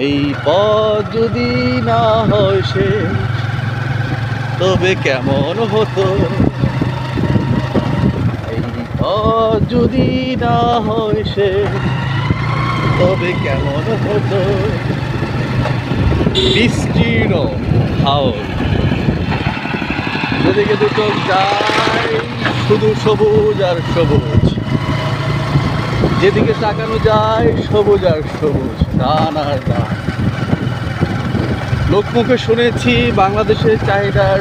এই পথ যদি না হয় সে, তবে কেমন হতো? এই পথ যদি না হয় সে, তবে কেমন হতো? বিস্তীর্ণ হাওর। যেদিকে দুটো যায় শুধু সবুজ আর সবুজ। যেদিকে তাকানো যায়, সবুজ আর সবুজ, ডান আর ডান। লোকমুখে শুনেছি বাংলাদেশের চাহিদার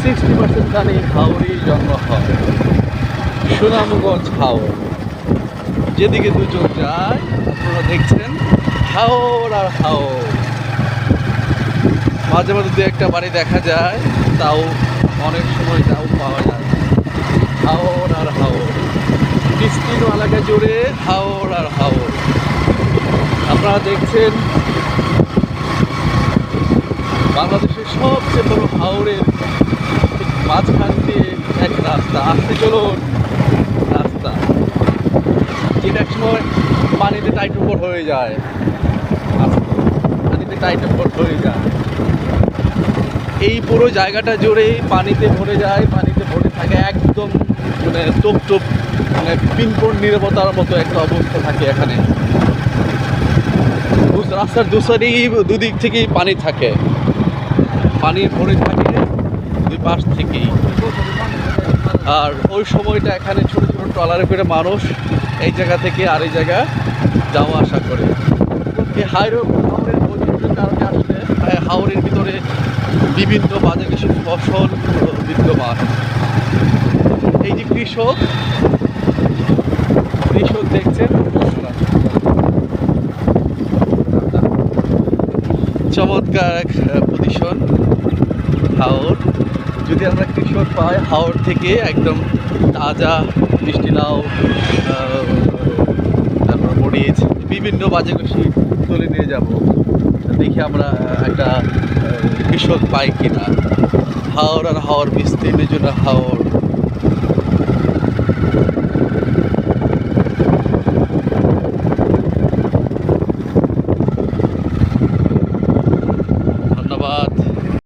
সিক্সটি পার্সেন্ট গানে হাওড়েই জন্ম হয় সুনামগঞ্জ হাওড়। যেদিকে দু চোখ যায়, আপনারা দেখছেন হাওড় আর হাওড়। মাঝে মাঝে দু একটা বাড়ি দেখা যায়, তাও অনেক সময় তাও পাওয়া যায় হাওড় বিস্তীর্ণ এলাকা জুড়ে হাওড় আর হাওড় আপনারা দেখছেন বাংলাদেশের সবচেয়ে বড় হাওড়ের মাঝখান দিয়ে এক রাস্তা। আসতে চলুন, রাস্তা। যেটা এক সময় পানিতে টাইট উপর হয়ে যায়। পানিতে টাইট উপর হয়ে যায়। এই পুরো জায়গাটা জুড়ে পানিতে ভরে যায়, পানিতে ভরে থাকে একদম মানে টোপ টোপ মানে পিনপোন নিরাপত্তার মতো একটা অবস্থা থাকে এখানে। দু- রাস্তার দুসারি দুদিক থেকেই পানি থাকে। পানি ভরে থাকে দুই পাশ থেকেই। আর ওই সময়টা এখানে ছোট ছোট ট্রলারে করে মানুষ এই জায়গা থেকে আর এই জায়গা যাওয়া আসা করে। এই কারণে হাওড়ের ভিতরে বিভিন্ন বাজে কিছু ফসল বিদ্যমান। এই যে কৃষক কৃষক দেখছেন। চমৎকার এক পজিশন হাওড় যদি আমরা কৃষক পাই হাওড় থেকে একদম তাজা মিষ্টি লাউ তারপর মরিচ, বিভিন্ন বাজে কৃষি তুলে নিয়ে যাব। দেখি আমরা একটা কৃষক পাই কিনা। হাওড় আর হাওড় বিস্তীর্ণের জন্য হাওড়